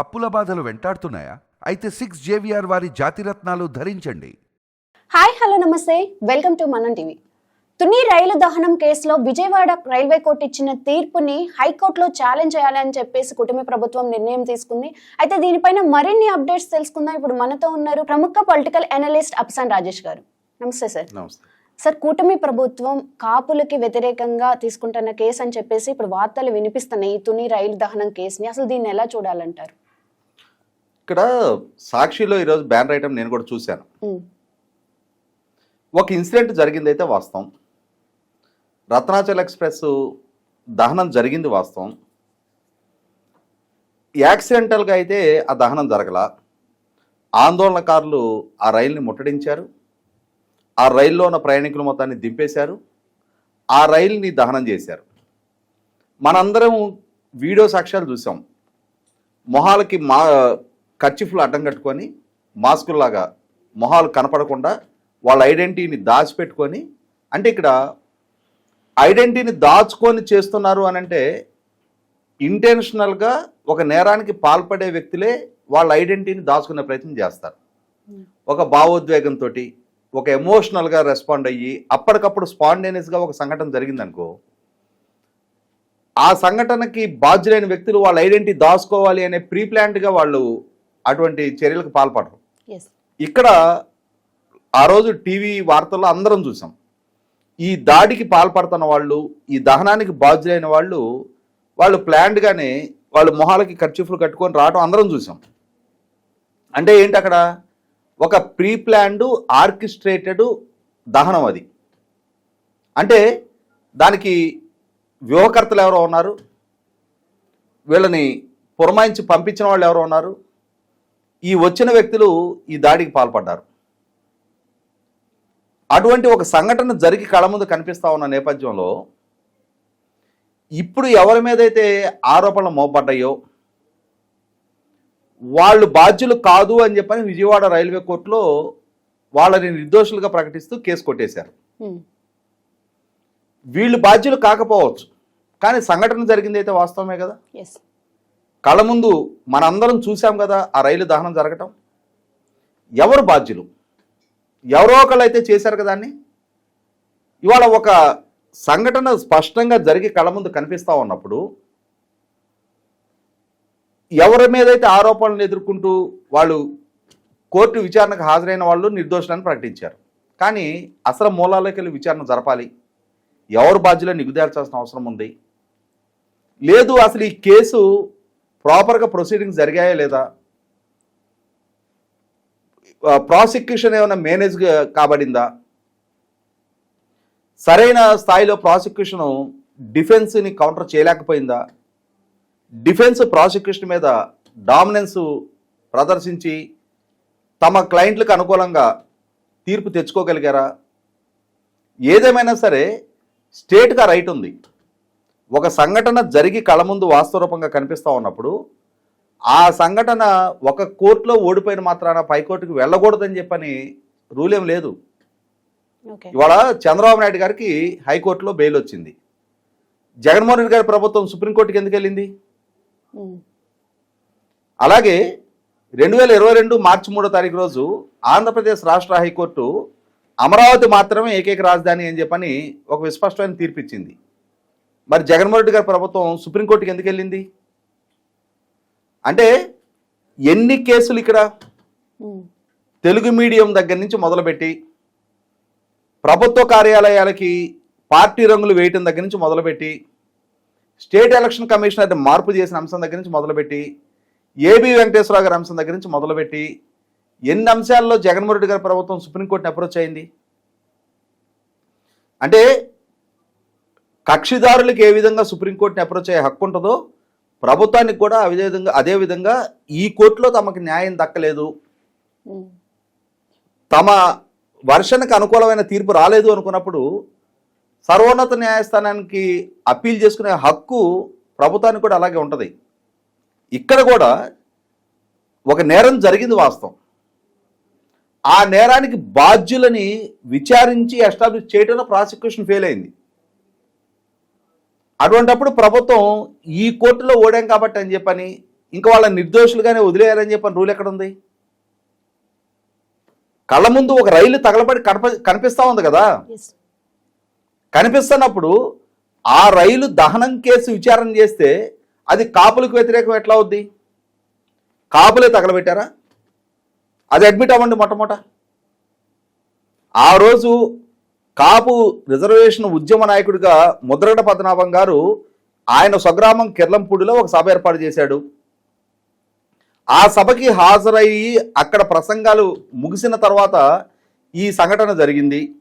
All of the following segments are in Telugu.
అప్పుల బాధలు వెంటాడుతున్నాయా? అయితే సిక్స్ జేవిఆర్ వారి జాతిరత్నాలు ధరించండి. Hi hello namaste. Welcome to Manam TV. Tuni రైలు దహనం కేసులో విజయవాడ రైల్వే కోర్టు ఇచ్చిన తీర్పుని హైకోర్టులో ఛాలెంజ్ చేయాలని చెప్పేసి కుటుంబ ప్రభుత్వం నిర్ణయం తీసుకుంది. అయితే దీనిపైన మరిన్ని అప్డేట్స్ తెలుసుకుందాం. ఇప్పుడు మనతో ఉన్నారు ప్రముఖ పొలిటికల్ అనలిస్ట్ అప్సాన్ రాజేష్ గారు. నమస్తే సార్. నమస్తే. సార్ కూటమి ప్రభుత్వం కాపులకి వ్యతిరేకంగా తీసుకుంటున్న కేసు అని చెప్పేసి ఇప్పుడు వార్తలు వినిపిస్తున్నాయి ఈ తుని రైలు దహనం కేసుని. అసలు దీన్ని ఎలా చూడాలంటారు? ఇక్కడ సాక్షిలో ఈరోజు బ్యాన్ ఐటమ్ నేను కూడా చూశాను. ఒక ఇన్సిడెంట్ జరిగిందైతే వాస్తవం. రత్నాచల్ ఎక్స్ప్రెస్ దహనం జరిగింది వాస్తవం. యాక్సిడెంటల్గా అయితే ఆ దహనం జరగల. ఆందోళనకారులు ఆ రైలుని ముట్టడించారు. ఆ రైల్లో ఉన్న ప్రయాణికుల మొత్తాన్ని దింపేశారు. ఆ రైలుని దహనం చేశారు. మనందరం వీడియో సాక్ష్యాలు చూసాం మొహాలకి మా కర్చిఫ్లు అడ్డం కట్టుకొని మాస్కుల్లాగా మొహాలు కనపడకుండా వాళ్ళ ఐడెంటిటీని దాచిపెట్టుకొని అంటే ఇక్కడ ఐడెంటిటీని దాచుకొని చేస్తున్నారు అని అంటే ఇంటెన్షనల్గా ఒక నేరానికి పాల్పడే వ్యక్తులే వాళ్ళ ఐడెంటిటీని దాచుకునే ప్రయత్నం చేస్తారు. ఒక భావోద్వేగంతో ఒక ఎమోషనల్గా రెస్పాండ్ అయ్యి అప్పటికప్పుడు స్పాండేనియస్గా ఒక సంఘటన జరిగిందనుకో ఆ సంఘటనకి బాధ్యులైన వ్యక్తులు వాళ్ళ ఐడెంటిటీ దాచుకోవాలి అనే ప్రీప్లాంట్గా వాళ్ళు అటువంటి చర్యలకు పాల్పడరు. ఇక్కడ ఆ రోజు టీవీ వార్తల్లో అందరం చూసాం. ఈ దాడికి పాల్పడుతున్న వాళ్ళు ఈ దహనానికి బాధ్యులైన వాళ్ళు వాళ్ళు ప్లాన్డ్గానే వాళ్ళు మొహాలకి ఖర్చుఫ్లు కట్టుకొని రావడం అందరం చూసాం. అంటే ఏంటి అక్కడ? ఒక ప్రీ ప్లాన్డ్ ఆర్కిస్ట్రేటెడ్ దహనం అది. అంటే దానికి వ్యూహకర్తలు ఎవరో ఉన్నారు వీళ్ళని పురమాయించి పంపించిన వాళ్ళు ఎవరో ఉన్నారు ఈ వచ్చిన వ్యక్తులు ఈ దాడికి పాల్పడ్డారు. అటువంటి ఒక సంఘటన జరిగి కళ్ళ ముందు కనిపిస్తా ఉన్న నేపథ్యంలో ఇప్పుడు ఎవరి మీదైతే ఆరోపణలు మోపడ్డాయో వాళ్ళు బాధ్యులు కాదు అని చెప్పని విజయవాడ రైల్వే కోర్టులో వాళ్ళని నిర్దోషులుగా ప్రకటిస్తూ కేసు కొట్టేశారు. వీళ్ళు బాధ్యులు కాకపోవచ్చు కానీ సంఘటన జరిగింది అయితే వాస్తవమే కదా? కళ్ళ ముందు మనందరం చూసాం కదా ఆ రైలు దహనం జరగటం. ఎవరు బాధ్యులు? ఎవరో ఒకళ్ళు అయితే చేశారు కదా అని ఇవాళ ఒక సంఘటన స్పష్టంగా జరిగి కళ్ళ ముందు కనిపిస్తూ ఉన్నప్పుడు ఎవరి మీదైతే ఆరోపణలు ఎదుర్కొంటూ వాళ్ళు కోర్టు విచారణకు హాజరైన వాళ్ళు నిర్దోషులని ప్రకటించారు. కానీ అసలు మూలాలకి వెళ్ళి విచారణ జరపాలి. ఎవరు బాధ్యులో నిగుదేర్చాల్సిన అవసరం ఉంది? లేదు అసలు ఈ కేసు ప్రాపర్గా ప్రొసీడింగ్స్ జరిగాయా లేదా? ప్రాసిక్యూషన్ ఏమైనా మేనేజ్ కాబడిందా? సరైన స్థాయిలో ప్రాసిక్యూషన్ డిఫెన్స్ని కౌంటర్ చేయలేకపోయిందా? డిఫెన్స్ ప్రాసిక్యూషన్ మీద డామినెన్స్ ప్రదర్శించి తమ క్లయింట్లకు అనుకూలంగా తీర్పు తెచ్చుకోగలిగారా? ఏదేమైనా సరే స్టేట్గా రైట్ ఉంది. ఒక సంఘటన జరిగి కళ్ళ ముందు వాస్తవరూపంగా కనిపిస్తూ ఉన్నప్పుడు ఆ సంఘటన ఒక కోర్టులో ఓడిపోయిన మాత్రాన పైకోర్టుకు వెళ్ళకూడదని చెప్పని రూల్ ఏం లేదు. ఇవాళ చంద్రబాబు నాయుడు గారికి హైకోర్టులో బెయిల్ వచ్చింది. జగన్మోహన్ రెడ్డి గారి ప్రభుత్వం సుప్రీంకోర్టుకి ఎందుకు వెళ్ళింది? అలాగే రెండు వేల ఇరవై రెండు మార్చి మూడో తారీఖు రోజు ఆంధ్రప్రదేశ్ రాష్ట్ర హైకోర్టు అమరావతి మాత్రమే ఏకైక రాజధాని అని చెప్పని ఒక విస్పష్టమైన తీర్పిచ్చింది. మరి జగన్మోహన్ రెడ్డి గారి ప్రభుత్వం సుప్రీంకోర్టుకి ఎందుకు వెళ్ళింది? అంటే ఎన్ని కేసులు ఇక్కడ? తెలుగు మీడియం దగ్గర నుంచి మొదలుపెట్టి ప్రభుత్వ కార్యాలయాలకి పార్టీ రంగులు వేయటం దగ్గర నుంచి మొదలుపెట్టి స్టేట్ ఎలక్షన్ కమిషనర్ మార్పు చేసిన అంశం దగ్గర నుంచి మొదలుపెట్టి ఏబి వెంకటేశ్వరరావు గారి అంశం దగ్గర నుంచి మొదలుపెట్టి ఎన్ని అంశాల్లో జగన్మోహన్ రెడ్డి గారి ప్రభుత్వం సుప్రీంకోర్టుని అప్రోచ్ అయింది? అంటే కక్షిదారులకు ఏ విధంగా సుప్రీంకోర్టుని అప్రోచ్ అయ్యే హక్కు ఉంటుందో ప్రభుత్వానికి కూడా అదే విధంగా అదే విధంగా ఈ కోర్టులో తమకు న్యాయం దక్కలేదు. తమ వర్షన్కి అనుకూలమైన తీర్పు రాలేదు అనుకున్నప్పుడు సర్వోన్నత న్యాయస్థానానికి అప్పీల్ చేసుకునే హక్కు ప్రభుత్వానికి కూడా అలాగే ఉంటుంది. ఇక్కడ కూడా ఒక నేరం జరిగింది వాస్తవం. ఆ నేరానికి బాధ్యులని విచారించి ఎస్టాబ్లిష్ చేయడంలో ప్రాసిక్యూషన్ ఫెయిల్ అయింది. అటువంటప్పుడు ప్రభుత్వం ఈ కోర్టులో ఓడాం కాబట్టి అని చెప్పని ఇంకా వాళ్ళ నిర్దోషులుగానే వదిలేయాలని చెప్పని రూల్ ఎక్కడ ఉంది కళ్ళ ముందు ఒక రైలు తగలబడి కనప కనిపిస్తా ఉంది కదా? కనిపిస్తున్నప్పుడు ఆ రైలు దహనం కేసు విచారణ చేస్తే అది కాపులకు వ్యతిరేకం ఎట్లా అవుద్ది? కాపులే తగలబెట్టారా? అది అడ్మిట్ అవ్వండి మొట్టమొదట ఆ రోజు కాపు రిజర్వేషన్ ఉద్యమ నాయకుడిగా ముద్రగడ పద్మనాభం గారు ఆయన స్వగ్రామం కిర్లంపూడిలో ఒక సభ ఏర్పాటు చేశాడు. ఆ సభకి హాజరయ్యి అక్కడ ప్రసంగాలు ముగిసిన తర్వాత ఈ సంఘటన జరిగింది.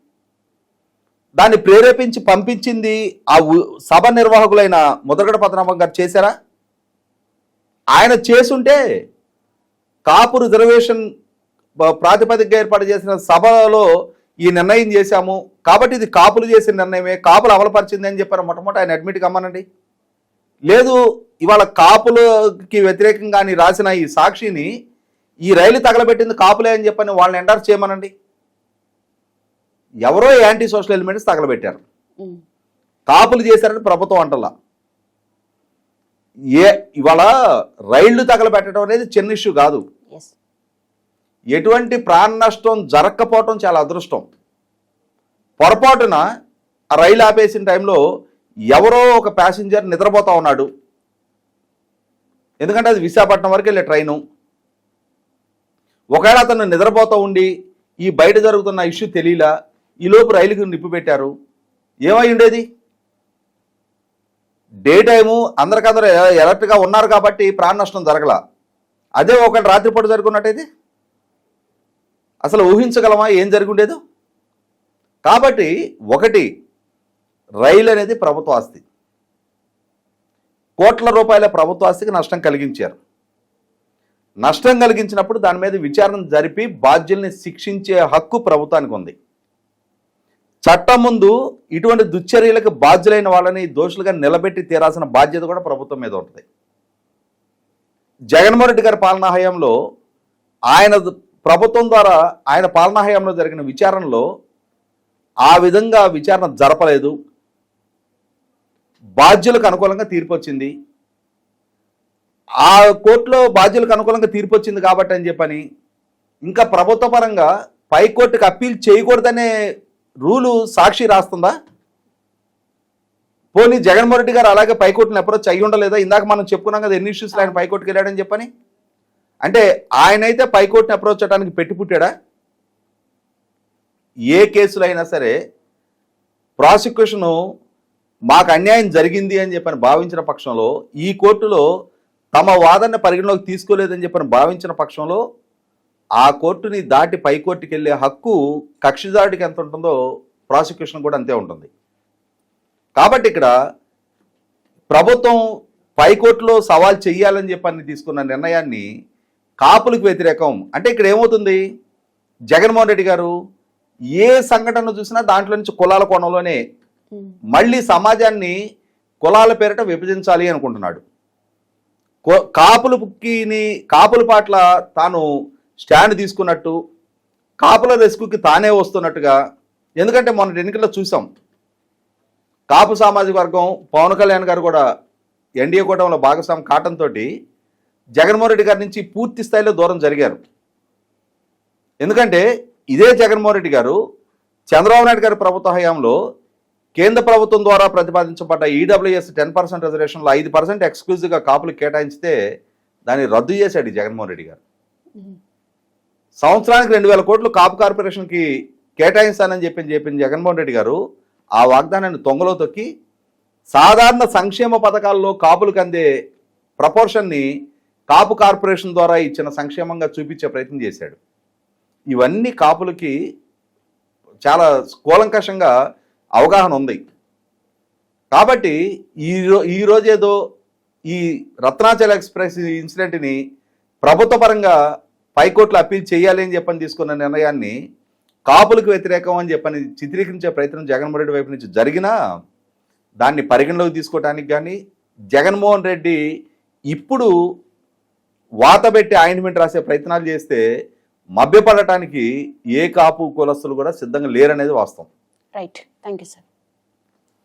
దాన్ని ప్రేరేపించి పంపించింది ఆ ఉ- సభ నిర్వాహకులైన ముద్రగడ పద్మనాభం గారు చేశారా? ఆయన చేసుంటే కాపు రిజర్వేషన్ ప్రాతిపదికగా ఏర్పాటు చేసిన సభలో ఈ నిర్ణయం చేశాము. కాబట్టి ఇది కాపులు చేసిన నిర్ణయమే. కాపులు అమలుపరిచింది అని చెప్పారు. మొట్టమొదటి ఆయన అడ్మిట్ కమ్మనండి లేదు ఇవాళ కాపులకి వ్యతిరేకంగా అని రాసిన ఈ సాక్షిని ఈ రైలు తగలబెట్టింది కాపులే అని చెప్పని వాళ్ళని ఎండార్ చేయమనండి. ఎవరో యాంటీ సోషల్ ఎలిమెంట్స్ తగలబెట్టారు. కాపులు చేశారని ప్రభుత్వం అంటలా. ఏ ఇవాళ రైళ్ళు తగలబెట్టడం అనేది చిన్న ఇష్యూ కాదు. ఎటువంటి ప్రాణ నష్టం జరగకపోవటం చాలా అదృష్టం. పొరపాటున రైలు ఆపేసిన టైంలో ఎవరో ఒక ప్యాసింజర్ నిద్రపోతూ ఉన్నాడు. ఎందుకంటే అది విశాఖపట్నం వరకు వెళ్ళే ట్రైను. ఒకవేళ అతను నిద్రపోతూ ఉండి ఈ బయట జరుగుతున్న ఇష్యూ తెలియలా ఈలోపు రైలుకి నిప్పు పెట్టారు. ఏమై ఉండేది? డే టైము అందరికందరూ ఎలర్ట్గా ఉన్నారు కాబట్టి ప్రాణ నష్టం జరగల. అదే ఒకటి రాత్రిపూట జరుగున్నట్టయితే అసలు ఊహించగలమా? ఏం జరుగుండేదో? కాబట్టి ఒకటి రైలు అనేది ప్రభుత్వ ఆస్తి. కోట్ల రూపాయల ప్రభుత్వ ఆస్తికి నష్టం కలిగించారు. నష్టం కలిగించినప్పుడు దాని మీద విచారణ జరిపి బాధ్యుల్ని శిక్షించే హక్కు ప్రభుత్వానికి ఉంది. చట్టం ముందు ఇటువంటి దుశ్చర్యలకు బాధ్యులైన వాళ్ళని దోషులుగా నిలబెట్టి తీరాల్సిన బాధ్యత కూడా ప్రభుత్వం మీద ఉంటుంది. జగన్మోహన్ రెడ్డి గారి పాలనా హయాంలో ఆయన ప్రభుత్వం ద్వారా ఆయన పాలనా హయాంలో జరిగిన విచారణలో ఆ విధంగా విచారణ జరపలేదు. బాధ్యులకు అనుకూలంగా తీర్పు వచ్చింది. ఆ కోర్టులో బాధ్యులకు అనుకూలంగా తీర్పు వచ్చింది కాబట్టి అని చెప్పని ఇంకా ప్రభుత్వ పరంగా పైకోర్టుకు అప్పీల్ చేయకూడదనే రూలు సాక్షి రాస్తుందా? పోనీ జగన్మోహన్ రెడ్డి గారు అలాగే పైకోర్టుని ఎప్పుడో అయ్యి ఉండలేదా ఇందాక మనం చెప్పుకున్నాం కదా ఎన్ని ఇష్యూస్లో ఆయన పైకోర్టుకు వెళ్ళాడని చెప్పని. అంటే ఆయనైతే పైకోర్టుని అప్రోచ్ చేయడానికి పెట్టి పుట్టాడా? ఏ కేసులో అయినా సరే ప్రాసిక్యూషను మాకు అన్యాయం జరిగింది అని చెప్పని భావించిన పక్షంలో ఈ కోర్టులో తమ వాదన పరిగణలోకి తీసుకోలేదని చెప్పని భావించిన పక్షంలో ఆ కోర్టుని దాటి పై కోర్టుకి వెళ్ళే హక్కు కక్షిదారుడికి ఎంత ఉంటుందో ప్రాసిక్యూషన్ కూడా అంతే ఉంటుంది. కాబట్టి ఇక్కడ ప్రభుత్వం పైకోర్టులో సవాల్ చేయాలని చెప్పని తీసుకున్న నిర్ణయాన్ని కాపులకు వ్యతిరేకం. అంటే ఇక్కడ ఏమవుతుంది? జగన్మోహన్ రెడ్డి గారు ఏ సంఘటన చూసినా దాంట్లో నుంచి కులాల కోణంలోనే. మళ్ళీ సమాజాన్ని కులాల పేరిట విభజించాలి అనుకుంటున్నాడు. కాపులకి కాపుల పట్ల తాను స్టాండ్ తీసుకున్నట్టు కాపుల రెస్క్యూకి తానే వస్తున్నట్టుగా ఎందుకంటే మొన్న ఎన్నికల్లో చూసాం. కాపు సామాజిక వర్గం పవన్ కళ్యాణ్ గారు కూడా ఎన్డీఏ కూటమిలో భాగస్వామి కావటం తోటి జగన్మోహన్ రెడ్డి గారి నుంచి పూర్తి స్థాయిలో దూరం జరిగారు ఎందుకంటే ఇదే జగన్మోహన్ రెడ్డి గారు చంద్రబాబు నాయుడు గారి ప్రభుత్వ హయాంలో కేంద్ర ప్రభుత్వం ద్వారా ప్రతిపాదించబడ్డ ఈడబ్ల్యూఎస్ టెన్ పర్సెంట్ రిజర్వేషన్లో ఐదు పర్సెంట్ ఎక్స్క్లూజివ్గా కాపులు కేటాయించితే దాన్ని రద్దు చేశాడు జగన్మోహన్ రెడ్డి గారు. సంవత్సరానికి రెండు వేల కోట్లు కాపు కార్పొరేషన్కి కేటాయిస్తానని చెప్పి చెప్పిన జగన్మోహన్ రెడ్డి గారు ఆ వాగ్దానాన్ని తొంగలో తొక్కి సాధారణ సంక్షేమ పథకాల్లో కాపులకు అందే ప్రపోర్షన్ని కాపు కార్పొరేషన్ ద్వారా ఇచ్చిన సంక్షేమంగా చూపించే ప్రయత్నం చేశాడు. ఇవన్నీ కాపులకి చాలా కూలంకషంగా అవగాహన ఉంది. కాబట్టి ఈ రో ఈ రోజేదో ఈ రత్నాచల ఎక్స్ప్రెస్ ఇన్సిడెంట్ని ప్రభుత్వ పరంగా పైకోర్టులో అప్పీల్ చేయాలి అని చెప్పని తీసుకున్న నిర్ణయాన్ని కాపులకు వ్యతిరేకం అని చెప్పని చిత్రీకరించే ప్రయత్నం జగన్మోహన్ రెడ్డి వైపు నుంచి జరిగినా దాన్ని పరిగణలోకి తీసుకోవడానికి కానీ జగన్మోహన్ రెడ్డి ఇప్పుడు వాతబెట్టి ఆయింట్మెంట్ రాసే ప్రయత్నాలు చేస్తే మభ్యపడటానికి ఏ కాపు కులస్తులు కూడా సిద్ధంగా లేరనేది వాస్తవం. Right thank you sir